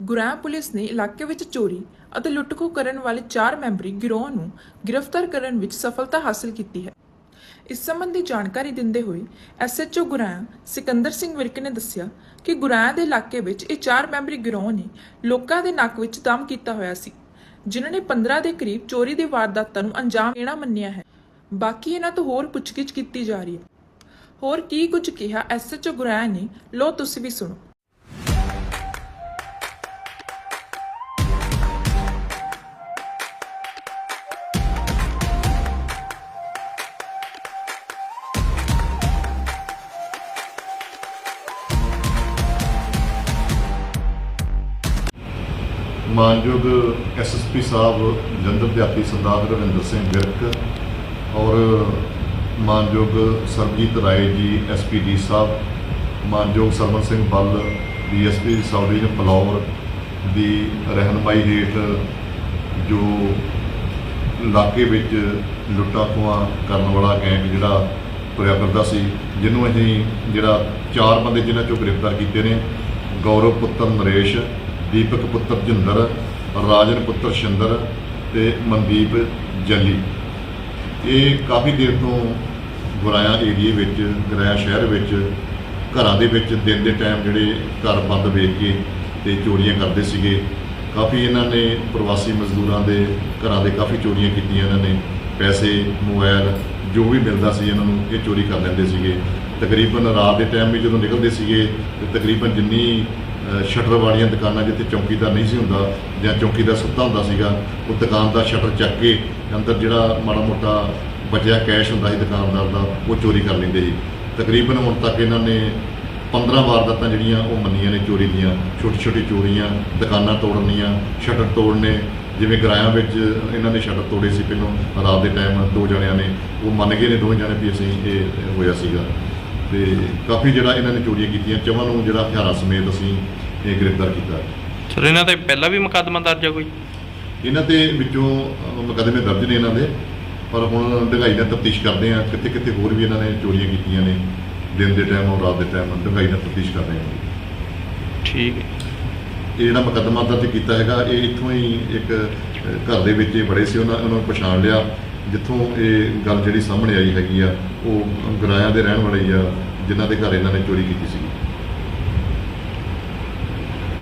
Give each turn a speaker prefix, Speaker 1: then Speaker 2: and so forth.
Speaker 1: ਗੁਰਾਂ ਪੁਲਿਸ ਨੇ ਇਲਾਕੇ ਵਿੱਚ ਚੋਰੀ ਅਤੇ ਲੁੱਟਖੋ ਕਰਨ ਵਾਲੇ 4 ਮੈਂਬਰੀ ਗਿਰੋਹ ਨੂੰ ਗ੍ਰਿਫਤਾਰ ਕਰਨ ਵਿੱਚ ਸਫਲਤਾ ਹਾਸਲ ਕੀਤੀ ਹੈ। ਇਸ ਸੰਬੰਧੀ ਜਾਣਕਾਰੀ ਦਿੰਦੇ ਹੋਏ ਐਸਐਚਓ ਗੁਰਾਂ ਸਿਕੰਦਰ ਸਿੰਘ ਵਿਰਕ ਨੇ ਦੱਸਿਆ ਕਿ ਗੁਰਾਂ ਦੇ ਇਲਾਕੇ ਵਿੱਚ ਇਹ 4 ਮੈਂਬਰੀ ਗਿਰੋਹ ਨੇ ਲੋਕਾਂ ਦੇ ਨੱਕ ਵਿੱਚ ਦਮ ਕੀਤਾ ਹੋਇਆ ਸੀ, ਜਿਨ੍ਹਾਂ ਨੇ 15 ਦੇ ਕਰੀਬ ਚੋਰੀ ਦੇ ਵਾਰਦਾਤਾਂ ਨੂੰ ਅੰਜਾਮ ਦੇਣਾ ਮੰਨਿਆ ਹੈ। ਬਾਕੀ ਇਹਨਾਂ ਤੋਂ ਹੋਰ ਪੁੱਛਗਿੱਛ ਕੀਤੀ ਜਾ ਰਹੀ ਹੈ। ਹੋਰ ਕੀ ਕੁਝ ਕਿਹਾ ਐਸਐਚਓ ਗੁਰਾਂ ਨੇ ਲੋ ਤੁਸੀਂ ਵੀ ਸੁਣੋ।
Speaker 2: ਮਾਨਯੋਗ ਐਸਐਸਪੀ ਸਾਹਿਬ ਜਲੰਧਰ ਦੇ ਸਰਦਾਰ ਰਵਿੰਦਰ ਸਿੰਘ ਵਿਰਕ ਔਰ ਮਾਨਯੋਗ ਸਰਬਜੀਤ ਰਾਏ ਜੀ ਐਸਪੀਡੀ ਸਾਹਿਬ, ਮਾਨਯੋਗ Sarwan Singh Ball DSP south division Phillaur ਦੀ ਰਹਿਨਮਾਈ ਹੇਠ ਜੋ ਇਲਾਕੇ ਵਿੱਚ ਲੁੱਟਾਂ ਖੋਹਾਂ ਕਰਨ ਵਾਲਾ ਗੈਂਗ ਜਿਹੜਾ ਤੁਰਿਆ ਕਰਦਾ ਸੀ, ਜਿਹਨੂੰ ਅਸੀਂ ਜਿਹੜਾ ਚਾਰ ਬੰਦੇ ਜਿਨ੍ਹਾਂ ਚੋਂ ਗ੍ਰਿਫਤਾਰ ਕੀਤੇ ਨੇ, ਗੌਰਵ ਪੁੱਤਰ ਨਰੇਸ਼ ਦੀਪਕ ਪੁੱਤਰ ਜਿੰਦਰ, ਰਾਜਨ ਪੁੱਤਰ ਸ਼ਿੰਦਰ ਤੇ ਮਨਦੀਪ ਜੱਲੀ। ਇਹ ਕਾਫੀ ਦੇਰ ਤੋਂ ਗੁਰਾਇਆ ਏਰੀਏ ਵਿੱਚ, ਗੁਰਾਇਆ ਸ਼ਹਿਰ ਵਿੱਚ, ਘਰਾਂ ਦੇ ਵਿੱਚ ਦਿਨ ਦੇ ਟਾਈਮ ਜਿਹੜੇ ਘਰ ਬੰਦ ਵੇਖ ਕੇ ਤੇ ਚੋਰੀਆਂ ਕਰਦੇ ਸੀਗੇ। ਕਾਫੀ ਇਹਨਾਂ ਨੇ ਪ੍ਰਵਾਸੀ ਮਜ਼ਦੂਰਾਂ ਦੇ ਘਰਾਂ ਦੇ ਕਾਫੀ ਚੋਰੀਆਂ ਕੀਤੀਆਂ ਇਹਨਾਂ ਨੇ। ਪੈਸੇ ਮੋਬਾਈਲ ਜੋ ਵੀ ਮਿਲਦਾ ਸੀ ਇਹਨਾਂ ਨੂੰ ਇਹ ਚੋਰੀ ਕਰ ਲੈਂਦੇ ਸੀਗੇ। ਤਕਰੀਬਨ ਰਾਤ ਦੇ ਟਾਈਮ ਵੀ ਜਦੋਂ ਨਿਕਲਦੇ ਸੀਗੇ, ਤੇ ਤਕਰੀਬਨ ਜਿੰਨੀ ਸ਼ਟਰ ਵਾਲੀਆਂ ਦੁਕਾਨਾਂ ਜਿੱਥੇ ਚੌਕੀਦਾਰ ਨਹੀਂ ਸੀ ਹੁੰਦਾ ਜਾਂ ਚੌਕੀਦਾਰ ਸੁੱਤਾ ਹੁੰਦਾ ਸੀਗਾ, ਉਹ ਦੁਕਾਨ ਦਾ ਸ਼ਟਰ ਚੱਕ ਕੇ ਅੰਦਰ ਜਿਹੜਾ ਮਾੜਾ ਮੋਟਾ ਬਚਿਆ ਕੈਸ਼ ਹੁੰਦਾ ਸੀ ਦੁਕਾਨਦਾਰ ਦਾ, ਉਹ ਚੋਰੀ ਕਰ ਲੈਂਦੇ ਸੀ। ਤਕਰੀਬਨ ਹੁਣ ਤੱਕ ਇਹਨਾਂ ਨੇ 15 ਵਾਰਦਾਤਾਂ ਜਿਹੜੀਆਂ ਉਹ ਮੰਨੀਆਂ ਨੇ ਚੋਰੀ ਦੀਆਂ। ਛੋਟੀ ਛੋਟੀ ਚੋਰੀਆਂ, ਦੁਕਾਨਾਂ ਤੋੜਨੀਆਂ, ਸ਼ਟਰ ਤੋੜਨੇ, ਜਿਵੇਂ ਗਰਾਇਆ ਵਿੱਚ ਇਹਨਾਂ ਨੇ ਸ਼ਟਰ ਤੋੜੇ ਸੀ ਪਹਿਲਾਂ, ਰਾਤ ਦੇ ਟਾਈਮ ਦੋ ਜਣਿਆਂ ਨੇ, ਉਹ ਮੰਨ ਗਏ ਨੇ ਦੋਵੇਂ ਜਣੇ ਵੀ ਅਸੀਂ ਇਹ ਹੋਇਆ ਸੀਗਾ। ਤੇ ਕਾਫੀ ਜਿਹੜਾ ਇਹਨਾਂ ਨੇ ਚੋਰੀਆਂ ਕੀਤੀਆਂ ਚਵਾਂ ਨੂੰ ਜਿਹੜਾ ਹਥਿਆਰਾਂ ਸਮੇਤ ਅਸੀਂ ਇਹ ਗ੍ਰਿਫਤਾਰ ਕੀਤਾ।
Speaker 3: ਸਰ ਇਹਨਾਂ ਤੇ ਪਹਿਲਾਂ ਵੀ ਮੁਕੱਦਮਾ ਦਰਜ ਹੈ ਕੋਈ?
Speaker 2: ਇਹਨਾਂ ਤੇ ਵਿੱਚੋਂ ਅਹ, ਮੁਕੱਦਮੇ ਦਰਜ ਨੇ ਇਹਨਾਂ ਦੇ ਪਰ ਹੁਣ ਢਗਾਈ ਨਾਲ ਤਫਤੀਸ਼ ਕਰਦੇ ਆ ਕਿੱਥੇ ਕਿੱਥੇ ਹੋਰ ਵੀ ਇਹਨਾਂ ਨੇ ਚੋਰੀਆਂ ਕੀਤੀਆਂ ਨੇ ਦਿਨ ਦੇ ਟਾਈਮ ਔਰ ਰਾਤ ਦੇ ਟਾਈਮ ਢਗਾਈ ਨਾਲ ਤਫਤੀਸ਼ ਕਰ ਰਹੇ ਹਾਂ।
Speaker 3: ਠੀਕ ਹੈ।
Speaker 2: ਇਹ ਜਿਹੜਾ ਮੁਕੱਦਮਾ ਦਰਜ ਕੀਤਾ ਹੈਗਾ ਇਹ ਇੱਥੋਂ ਹੀ ਇੱਕ ਘਰ ਦੇ ਵਿੱਚ ਇਹ ਬੜੇ ਸੀ ਉਹਨਾਂ ਉਹਨਾਂ ਨੂੰ ਪਛਾਣ ਲਿਆ। ਜਿੱਥੋਂ ਇਹ ਗੱਲ ਜਿਹੜੀ ਸਾਹਮਣੇ ਆਈ ਹੈਗੀ ਆ, ਉਹ ਗਰਾਇਆਂ ਦੇ ਰਹਿਣ ਵਾਲੇ ਆ, ਜਿਨ੍ਹਾਂ ਦੇ ਘਰ ਇਹਨਾਂ ਨੇ ਚੋਰੀ ਕੀਤੀ ਸੀ